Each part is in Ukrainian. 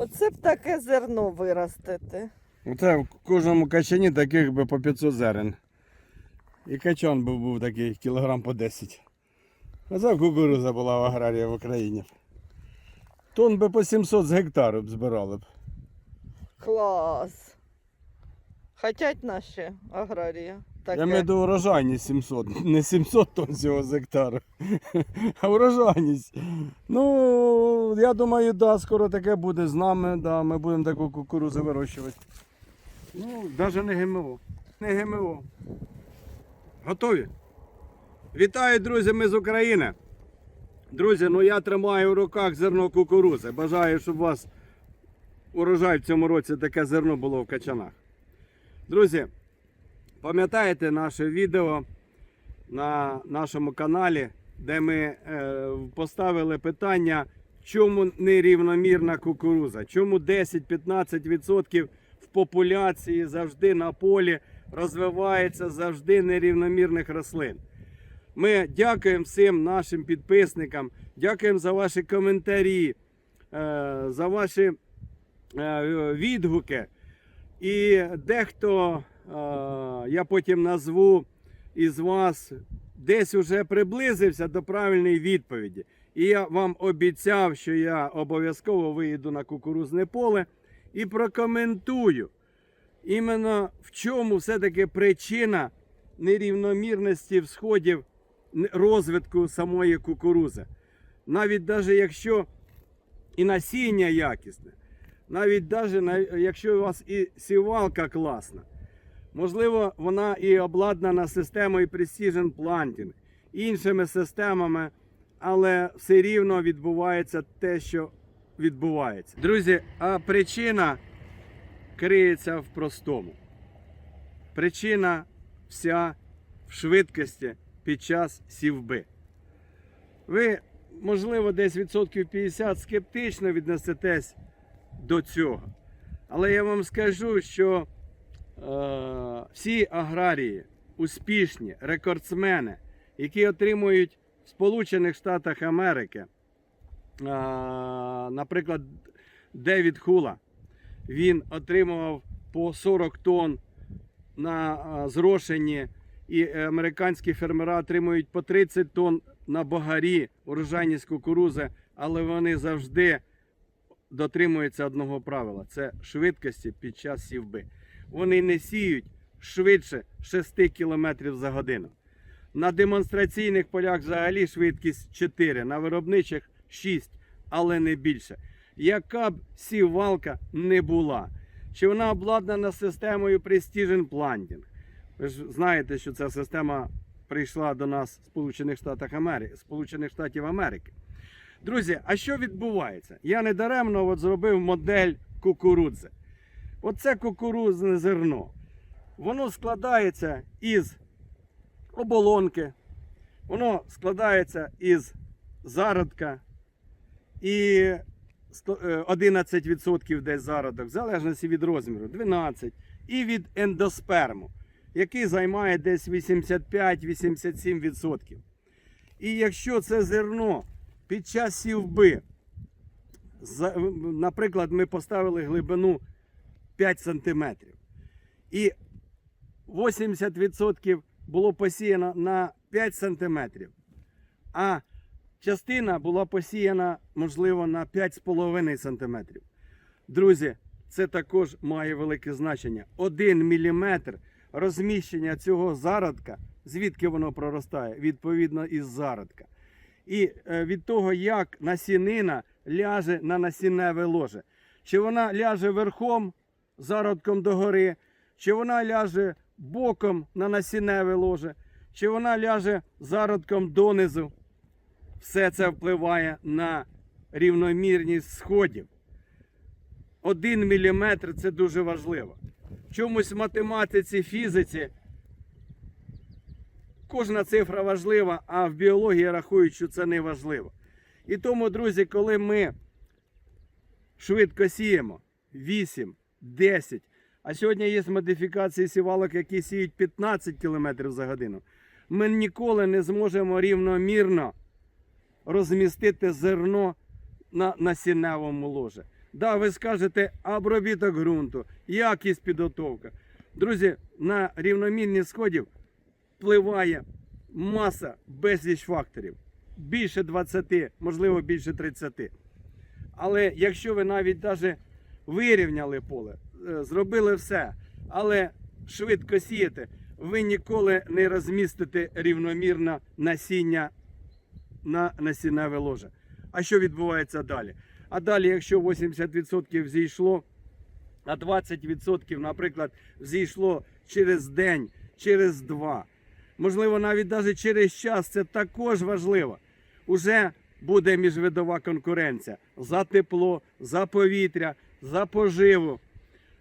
Оце б таке зерно виростити. Оце в кожному качані таких би по 500 зерен. І качан був, був такий кілограм по 10. Оце кукуруза була в аграрії в Україні. Тон би по 700 з гектару б збирали б. Клас. Хотять наші аграрії. Таке. Я маю до урожайність 700, не 700 тонн цього з гектару, а урожайність. Ну, я думаю, да, скоро таке буде з нами, да, ми будемо таку кукурузу вирощувати. Ну, навіть не ГМО. Не ГМО. Готові? Вітаю, друзі, ми з України. Друзі, ну я тримаю в руках зерно кукурузи. Бажаю, щоб у вас урожай в цьому році таке зерно було в качанах. Друзі, Пам'ятаєте наше відео на нашому каналі, де ми е, поставили питання, чому нерівномірна кукуруза, чому 10-15% в популяції завжди на полі розвивається завжди нерівномірних рослин. Ми дякуємо всім нашим підписникам, дякуємо за ваші коментарі, е, за ваші е, відгуки. І дехто, я потім назву із вас, десь уже приблизився до правильної відповіді. І я вам обіцяв, що я обов'язково виїду на кукурузне поле і прокоментую, іменно в чому все-таки причина нерівномірності всходів розвитку самої кукурузи. Навіть навіть якщо і насіння якісне, навіть даже на- якщо у вас і сівалка класна, можливо, вона і обладнана системою Precision Planting, іншими системами, але все рівно відбувається те, що відбувається. Друзі, а причина криється в простому. Причина вся в швидкості під час сівби. Ви, можливо, десь відсотків 50 скептично віднесетесь до цього. Але я вам скажу, що е, всі аграрії, успішні рекордсмени, які отримують в Сполучених Штатах Америки, е, наприклад, Девід Хула, він отримував по 40 тонн на е, зрошенні, і американські фермери отримують по 30 тонн на богарі урожайність кукурузи, але вони завжди дотримуються одного правила це швидкості під час сівби. Вони не сіють швидше 6 км за годину. На демонстраційних полях взагалі швидкість 4, на виробничих 6, але не більше. Яка б сівалка не була, чи вона обладнана системою Precision Planting. Ви ж знаєте, що ця система прийшла до нас з Сполучених Штатів Америки. Друзі, а що відбувається? Я недаремно от зробив модель кукурудзи. Оце кукурудзне зерно. Воно складається із оболонки, воно складається із зародка і е, 11% десь зародок, в залежності від розміру, 12%, і від ендосперму, який займає десь 85-87%. І якщо це зерно під час сівби, наприклад, ми поставили глибину 5 см, і 80% було посіяно на 5 см, а частина була посіяна, можливо, на 5,5 см. Друзі, це також має велике значення. 1 мм розміщення цього зародка, звідки воно проростає, відповідно із зародка. І е, від того, як насінина ляже на насінневе ложе. Чи вона ляже верхом, зародком догори, чи вона ляже боком на насінневе ложе, чи вона ляже зародком донизу. Все це впливає на рівномірність сходів. Один міліметр це дуже важливо. В чомусь в математиці, фізиці кожна цифра важлива, а в біології рахують, що це не важливо. І тому, друзі, коли ми швидко сіємо 8, 10, а сьогодні є модифікації сівалок, які сіють 15 км за годину, ми ніколи не зможемо рівномірно розмістити зерно на насінневому ложі. Да, ви скажете обробіток ґрунту, якість підготовка. Друзі, на рівномірність сходів впливає маса безліч факторів. Більше 20, можливо, більше 30. Але якщо ви навіть даже вирівняли поле, е, зробили все, але швидко сієте, ви ніколи не розмістите рівномірно насіння на насінневе ложе. А що відбувається далі? А далі, якщо 80% зійшло, а 20%, наприклад, зійшло через день, через два, можливо, навіть навіть через час, це також важливо. Уже буде міжвидова конкуренція за тепло, за повітря, за поживу.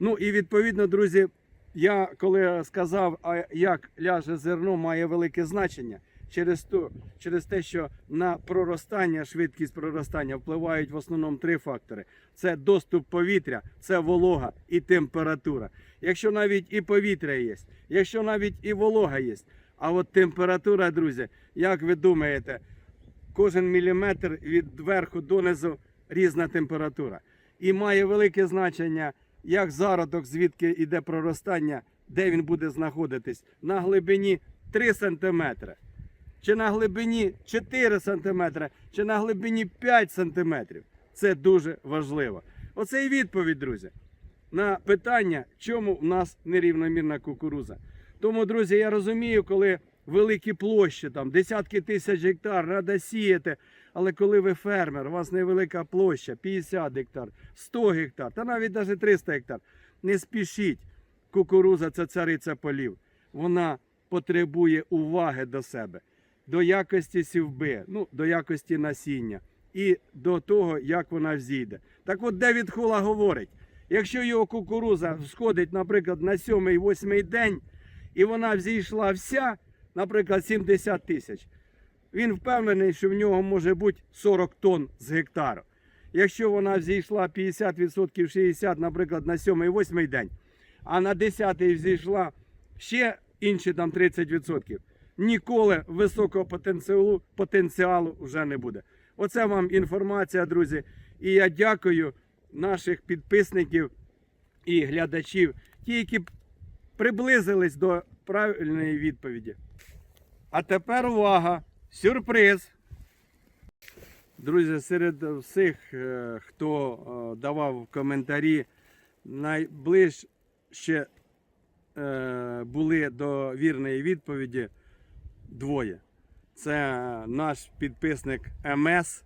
Ну і відповідно, друзі, я коли сказав, а як ляже зерно має велике значення через, то, через те, що на проростання, швидкість проростання впливають в основному три фактори: це доступ повітря, це волога і температура. Якщо навіть і повітря є, якщо навіть і волога є, а от температура, друзі, як ви думаєте, кожен міліметр від верху донизу різна температура. І має велике значення, як зародок, звідки йде проростання, де він буде знаходитись, на глибині 3 см, чи на глибині 4 см, чи на глибині 5 см. Це дуже важливо. Оце і відповідь, друзі, на питання, чому в нас нерівномірна кукуруза. Тому, друзі, я розумію, коли великі площі, там десятки тисяч гектар, рада сіяти. Але коли ви фермер, у вас невелика площа, 50 гектар, 100 гектар, та навіть навіть 300 гектар, не спішіть. Кукуруза це цариця полів. Вона потребує уваги до себе, до якості сівби, ну, до якості насіння і до того, як вона взійде. Так от Девід Хула говорить: якщо його кукуруза сходить, наприклад, на 7-8 день, і вона взійшла вся, наприклад, 70 тисяч, він впевнений, що в нього може бути 40 тонн з гектару. Якщо вона взійшла 50%, 60%, наприклад, на 7-8 день, а на 10-й взійшла ще інші там 30%, ніколи високого потенціалу, потенціалу вже не буде. Оце вам інформація, друзі. І я дякую наших підписників і глядачів, ті, які приблизились до правильної відповіді. А тепер увага! Сюрприз! Друзі, серед всіх, е, хто е, давав коментарі, найближче е, були до вірної відповіді двоє. Це наш підписник МС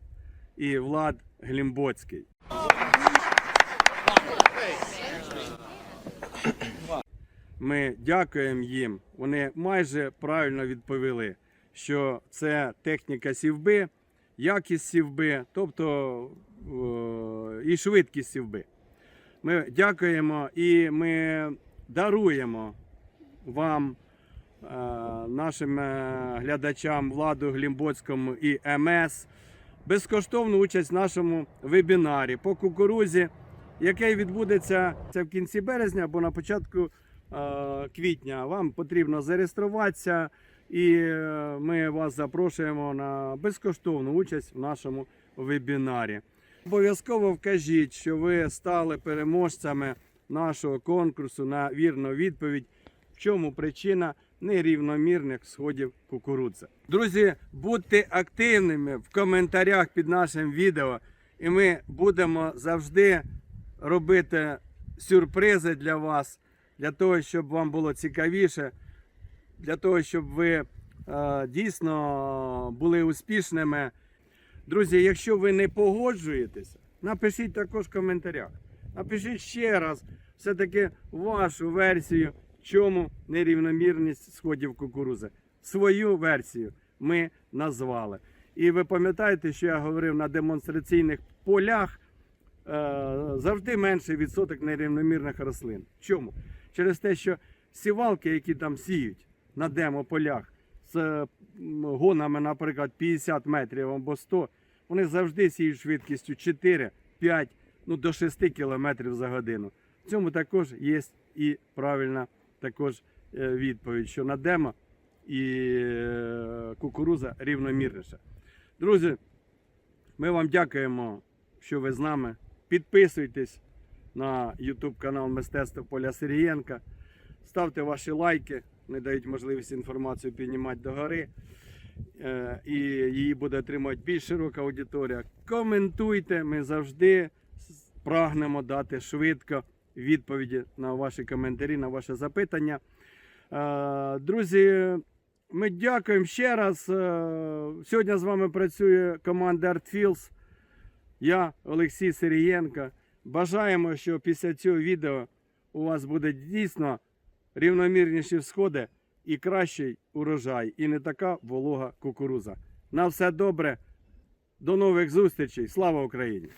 і Влад Глімбоцький. Ми дякуємо їм. Вони майже правильно відповіли, що це техніка сівби, якість сівби, тобто і швидкість сівби. Ми дякуємо і ми даруємо вам, е, нашим е, глядачам Владу Глімбоцькому і МС безкоштовну участь в нашому вебінарі по кукурузі, який відбудеться в кінці березня або на початку квітня. Вам потрібно зареєструватися, і е, ми вас запрошуємо на безкоштовну участь в нашому вебінарі. Обов'язково вкажіть, що ви стали переможцями нашого конкурсу на вірну відповідь. В чому причина нерівномірних сходів кукурудзи? Друзі, будьте активними в коментарях під нашим відео, і ми будемо завжди робити сюрпризи для вас, для того, щоб вам було цікавіше, для того, щоб ви е, дійсно були успішними. Друзі, якщо ви не погоджуєтеся, напишіть також в коментарях. Напишіть ще раз все-таки вашу версію, чому нерівномірність сходів кукурузи. Свою версію ми назвали. І ви пам'ятаєте, що я говорив на демонстраційних полях е, завжди менший відсоток нерівномірних рослин. Чому? Через те, що сівалки, які там сіють на демополях з гонами, наприклад, 50 метрів або 100, вони завжди сіють швидкістю 4, 5, ну до 6 км за годину. В цьому також є і правильна також е, відповідь, що на демо і е, кукуруза рівномірніша. Друзі, ми вам дякуємо, що ви з нами. підписуйтесь на YouTube канал Мистецтво Поля Сирієнка. Ставте ваші лайки, не дають можливість інформацію піднімати догори. Е, І її буде отримувати більш широка аудиторія. Коментуйте, ми завжди прагнемо дати швидко відповіді на ваші коментарі, на ваші запитання. Е, Друзі, ми дякуємо ще раз. Е, Сьогодні з вами працює команда ArtFields. Я Олексій Сирієнко. Бажаємо, що після цього відео у вас буде дійсно рівномірніші всходи і кращий урожай, і не така волога кукуруза. На все добре. До нових зустрічей. Слава Україні!